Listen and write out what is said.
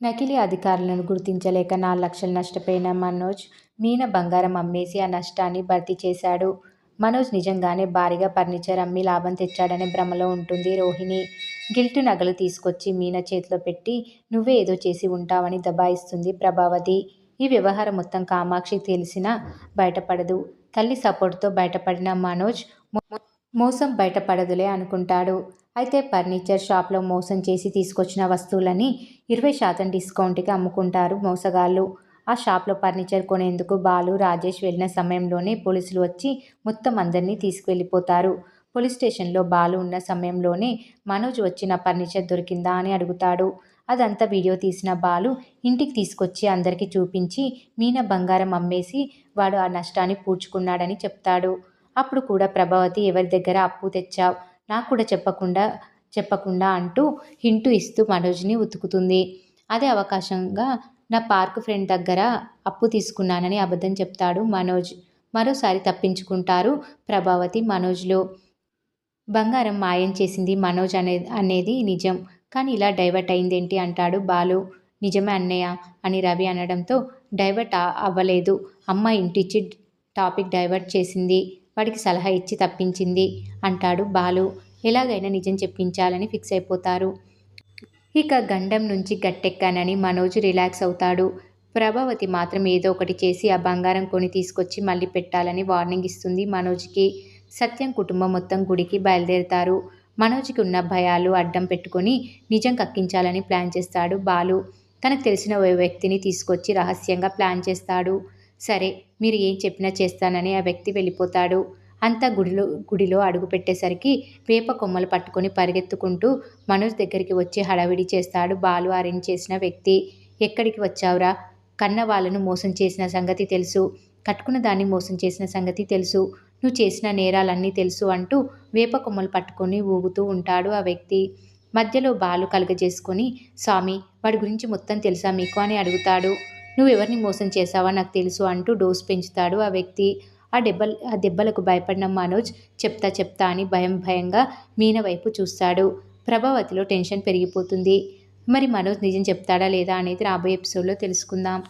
నకిలీ అధికారులను గుర్తించలేక నాలుగు లక్షలు నష్టపోయిన మనోజ్ మీన బంగారం అమ్మేసి ఆ నష్టాన్ని భర్తీ చేశాడు. మనోజ్ నిజంగానే భారీగా ఫర్నిచర్ అమ్మి లాభం తెచ్చాడనే భ్రమలో ఉంటుంది రోహిణి. గిల్ట్ నగలు తీసుకొచ్చి మీన చేతిలో పెట్టి నువ్వే ఏదో చేసి ఉంటావని దబాయిస్తుంది ప్రభావతి. ఈ వ్యవహారం మొత్తం కామాక్షికి తెలిసినా బయటపడదు. తల్లి సపోర్ట్తో బయటపడిన మనోజ్ మోసం బయటపడదులే అనుకుంటాడు. అయితే ఫర్నిచర్ షాప్లో మోసం చేసి తీసుకొచ్చిన వస్తువులని ఇరవై శాతం డిస్కౌంట్కి అమ్ముకుంటారు మోసగాళ్ళు ఆ షాప్లో ఫర్నిచర్ కొనేందుకు బాలు, రాజేష్ వెళ్ళిన సమయంలోనే పోలీసులు వచ్చి మొత్తం అందరినీ తీసుకువెళ్ళిపోతారు పోలీస్ స్టేషన్లో బాలు ఉన్న సమయంలోనే మనోజ్ వచ్చిన ఫర్నిచర్ దొరికిందా అని అడుగుతాడు. అదంతా వీడియో తీసిన బాలు ఇంటికి తీసుకొచ్చి అందరికీ చూపించి మీన బంగారం అమ్మేసి వాడు ఆ నష్టాన్ని పూడ్చుకున్నాడని చెప్తాడు. అప్పుడు కూడా ప్రభావతి ఎవరి దగ్గర అప్పు తెచ్చావు నాకు కూడా చెప్పకుండా చెప్పకుండా అంటూ హింటు ఇస్తూ మనోజ్ని ఉతుకుతుంది. అదే అవకాశంగా నా పార్క్ ఫ్రెండ్ దగ్గర అప్పు తీసుకున్నానని అబద్ధం చెప్తాడు మనోజ్. మరోసారి తప్పించుకుంటారు ప్రభావతి, మనోజ్లో బంగారం మాయం చేసింది మనోజ్ అనే అనేది నిజం. కానీ ఇలా డైవర్ట్ అయిందేంటి అంటాడు బాలు. నిజమే అన్నయ్య అని రవి అనడంతో డైవర్ట్ అవ్వలేదు. అమ్మ ఇంటిచ్చి టాపిక్ డైవర్ట్ చేసింది. వాడికి సలహా ఇచ్చి తప్పించింది అంటాడు బాలు. ఎలాగైనా నిజం చెప్పించాలని ఫిక్స్ అయిపోతారు. ఇక గండం నుంచి గట్టెక్కానని మనోజ్ రిలాక్స్ అవుతాడు. ప్రభావతి మాత్రం ఏదో ఒకటి చేసి ఆ బంగారం కొని తీసుకొచ్చి మళ్ళీ పెట్టాలని వార్నింగ్ ఇస్తుంది మనోజ్కి. సత్యం కుటుంబం మొత్తం గుడికి బయలుదేరుతారు మనోజ్కి ఉన్న భయాలు అడ్డం పెట్టుకొని నిజం కక్కించాలని ప్లాన్ చేస్తాడు బాలు. తనకు తెలిసిన ఓ వ్యక్తిని తీసుకొచ్చి రహస్యంగా ప్లాన్ చేస్తాడు. సరే మీరు ఏం చెప్పినా చేస్తానని ఆ వ్యక్తి వెళ్ళిపోతాడు. అంతా గుడిలో గుడిలో అడుగుపెట్టేసరికి వేప కొమ్మలు పట్టుకొని పరిగెత్తుకుంటూ మనోజ్ దగ్గరికి వచ్చి హడావిడి చేస్తాడు బాలు అరేంజ్ చేసిన వ్యక్తి. ఎక్కడికి వచ్చావురా? కన్న వాళ్ళను మోసం చేసిన సంగతి తెలుసు. కట్టుకున్న దాన్ని మోసం చేసిన సంగతి తెలుసు. నువ్వు చేసిన నేరాలన్నీ తెలుసు అంటూ వేప కొమ్మలు పట్టుకొని ఊగుతూ ఉంటాడు ఆ వ్యక్తి. మధ్యలో బాలు కలుగజేసుకొని స్వామి వాడి గురించి మొత్తం తెలుసా మీకు అని అడుగుతాడు. నువ్వెవరిని మోసం చేశావా నాకు తెలుసు అంటూ డోస్ పెంచుతాడు ఆ వ్యక్తి. ఆ దెబ్బలు ఆ దెబ్బలకు భయపడిన మనోజ్ చెప్తా చెప్తా అని భయం భయంగా మీన వైపు చూస్తాడు. ప్రభావతిలో టెన్షన్ పెరిగిపోతుంది. మరి మనోజ్ నిజం చెప్తాడా లేదా అనేది రాబోయే ఎపిసోడ్లో తెలుసుకుందాం.